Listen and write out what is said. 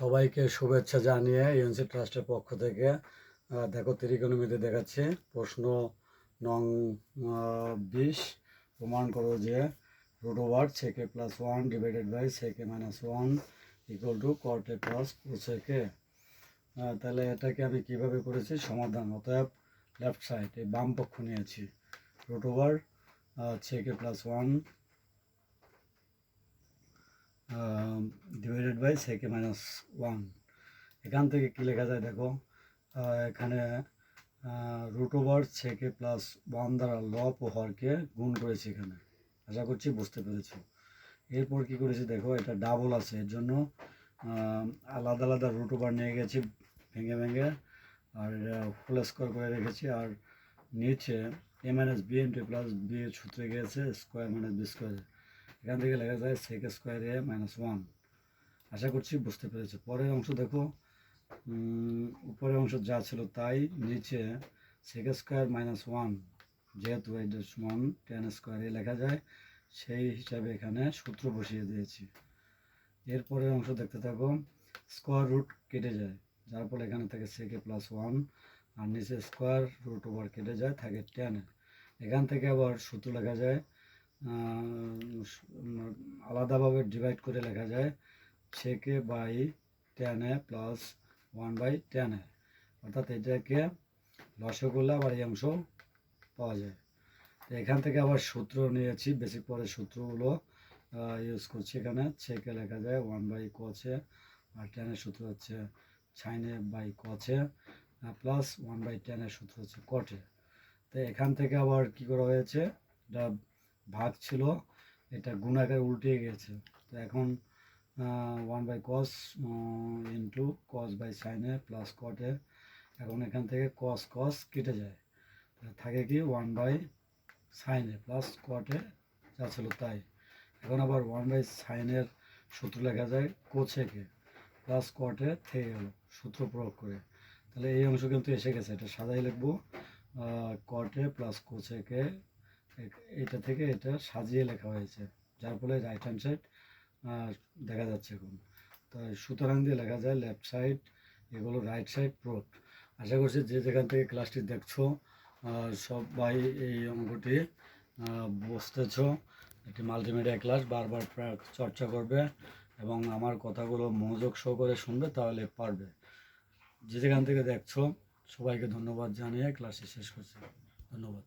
সবাইকে শুভেচ্ছা জানিয়ে ইউএনসি ট্রাস্টের পক্ষ থেকে দেখো ত্রিকোণমিতি দেখাচ্ছি। প্রশ্ন নং বিশ, প্রমাণ করো যে root over sec plus one divided by sec minus one equal to cot plus cosec তাহলে এটাকে আমি কীভাবে করেছি? সমাধান, অতএব লেফট সাইড এই বাম পক্ষ নিয়েছি। Root over sec plus one divided by sec minus one এখান থেকে কী লেখা যায় দেখো? এখানে root over sec plus one দ্বারা লব ও হরকে গুণ করেছি এখানে। আশা করছি বুঝতে পেরেছ। এরপর কি করেছি দেখো, এটা ডাবল আছে। এর জন্য আলাদা আলাদা রুট ওভার নিয়ে গেছি ভেঙে ভেঙে। আর ফুল স্কোয়ার করে রেখেছি। আর নিচে A minus B into plus B সূত্রে গিয়েছে স্কোয়ার মাইনাস বি স্কোয়ার এখান থেকে লেখা যায় sec square A minus one আশা করছি বুঝতে পেরেছ। পরের অংশ দেখো উপরের অংশ যা ছিল তাই, নিচে সেক স্কোয়ার মাইনাস ওয়ান যেহেতু এটা সমান টেন স্কোয়ারে লেখা যায়, সেই হিসাবে এখানে সূত্র বসিয়ে দিয়েছি। এরপরের অংশ দেখতে থাকো স্কোয়ার রুট কেটে যায়, যার ফলে এখানে থাকে সেকে প্লাস ওয়ান আর নিচে স্কোয়ার রুট ওভার কেটে যায়, থাকে টেন এখান থেকে আবার সূত্র লেখা যায় আলাদাভাবে ডিভাইড করে লেখা যায় sec by tan A plus one by tan A অর্থাৎ এটাকে রসগোল্লা আবার এই অংশ পাওয়া যায়। তো এখান থেকে আবার সূত্র নিয়েছি বেসিক পরের সূত্রগুলো ইউজ করছি এখানে। ছেকে লেখা যায় ওয়ান বাই কছে আর টেনের সূত্র হচ্ছে সাইনে by cos A plus one by টেনের সূত্র হচ্ছে কটে তো এখান থেকে আবার কি করা হয়েছে, এটা ভাগ ছিল, এটা গুণাকার উল্টে গিয়েছে। তো এখন one by cos into cos by সাইনে প্লাস কটে এখন এখান থেকে কস কস কেটে যায়। থাকে কি ওয়ান বাই সাইনে প্লাস কটে যা ছিল তাই। এখন আবার ওয়ান বাই সাইনের সূত্র লেখা যায় কোছেকে প্লাস কটে থেকে গেল সূত্র প্রয়োগ করে। তাহলে এই অংশ কিন্তু এসে গেছে, এটা সাজাই লিখব। কটে প্লাস কোছেকে এটা থেকে এটা সাজিয়ে লেখা হয়েছে। যার ফলে রাইট হ্যান্ড সাইড দেখা যাচ্ছে এখন। তাই সুতরাং দিয়ে লেখা যায় লেফট সাইড এগুলো রাইট সাইড প্রুফ আশা করছি যে যেখান থেকে ক্লাসটি দেখছ সবাই এই অঙ্কটি আহ, বুঝতেছ। একটি মাল্টিমিডিয়া ক্লাস বারবার চর্চা করবে এবং আমার কথাগুলো মনোযোগ সহকারে শুনবে তাহলে পারবে। যে যেখান থেকে দেখছ সবাইকে ধন্যবাদ জানিয়ে ক্লাসটি শেষ করছি। ধন্যবাদ।